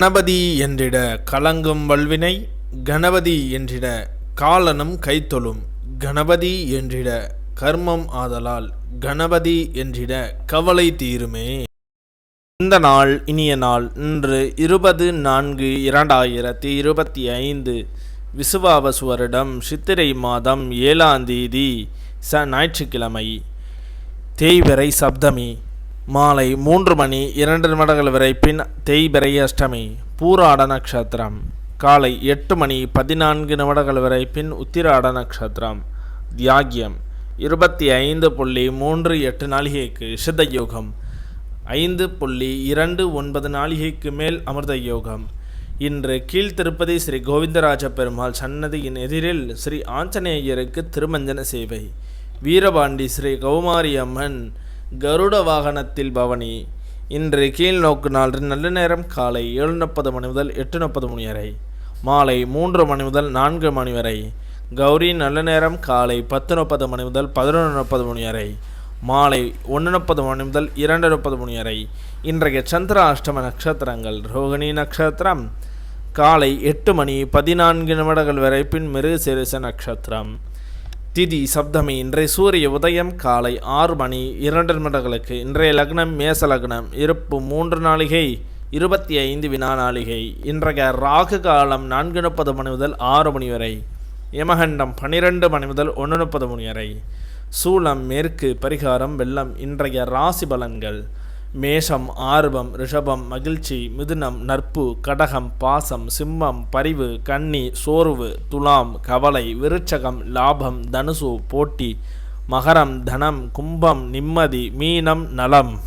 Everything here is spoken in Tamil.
கணபதி என்றிட கலங்கும் வல்வினை கணபதி என்றிட காலனும் கைத்தொழும் கணபதி என்றிட கர்மம் ஆதலால் கணபதி என்றிட கவலை தீருமே. இந்த நாள் இனிய நாள் இன்று இருபது நான்கு இரண்டாயிரத்தி இருபத்தி ஐந்து விசுவாவசு வருடம் சித்திரை மாதம் ஏழாம் தேதி ச ஞாயிற்றுக்கிழமை. தேய்வரை சப்தமி. மாலை மூன்று மணி இரண்டு நிமிடங்கள் வரை பின் தேய்பிறை அஷ்டமி பூராட நட்சத்திரம் காலை எட்டு மணி பதினான்கு நிமிடங்கள் வரை பின் உத்திராட நட்சத்திரம் தியாகியம் இருபத்தி ஐந்து புள்ளி மூன்று எட்டு நாளிகைக்கு சித்த யோகம். ஐந்து புள்ளி இரண்டு ஒன்பது நாளிகைக்கு மேல் அமிர்த யோகம். இன்று கீழ்த்திருப்பதி ஸ்ரீ கோவிந்தராஜ பெருமாள் சன்னதியின் எதிரில் ஸ்ரீ ஆஞ்சநேயருக்கு திருமஞ்சன சேவை. வீரபாண்டி ஸ்ரீ கௌமாரி அம்மன் கருட வாகனத்தில் பவனி. இன்று கீழ் நோக்கு நாள் நல்ல நேரம். காலை ஏழு முப்பது மணி முதல் எட்டு முப்பது மணி வரை. மாலை மூன்று மணி முதல் நான்கு மணி வரை. கௌரி நல்ல நேரம். காலை பத்து முப்பது மணி முதல் பதினொன்று முப்பது மணி வரை. மாலை ஒன்று முப்பது மணி முதல் இரண்டு முப்பது மணி வரை. இன்றைய சந்திர அஷ்டம நட்சத்திரங்கள். ரோகிணி நட்சத்திரம். காலை எட்டு மணி பதினான்கு நிமிடங்கள் வரை. பின் மிருகசீரிச நட்சத்திரம். திதி சப்தமி இன்றைய சூரிய உதயம் காலை ஆறு மணி இரண்டு நிமிடங்களுக்கு. இன்றைய லக்னம் மேச லக்னம் இருப்பு மூன்று நாளிகை இருபத்தி ஐந்து வினா நாளிகை. இன்றைய ராகு காலம் நான்கு முப்பது மணி முதல் ஆறு மணி வரை. யமகண்டம் பன்னிரெண்டு மணி முதல் ஒன்று முப்பது மணி வரை. சூளம் மேற்கு பரிகாரம் வெள்ளம் இன்றைய ராசி பலன்கள். மேஷம் ஆர்வம் ரிஷபம் மகிழ்ச்சி மிதுனம் நட்பு கடகம் பாசம் சிம்மம் பரிவு கன்னி சோர்வு துலாம் கவலை விருச்சகம் லாபம் தனுசு போட்டி மகரம் தனம் கும்பம் நிம்மதி மீனம் நலம்.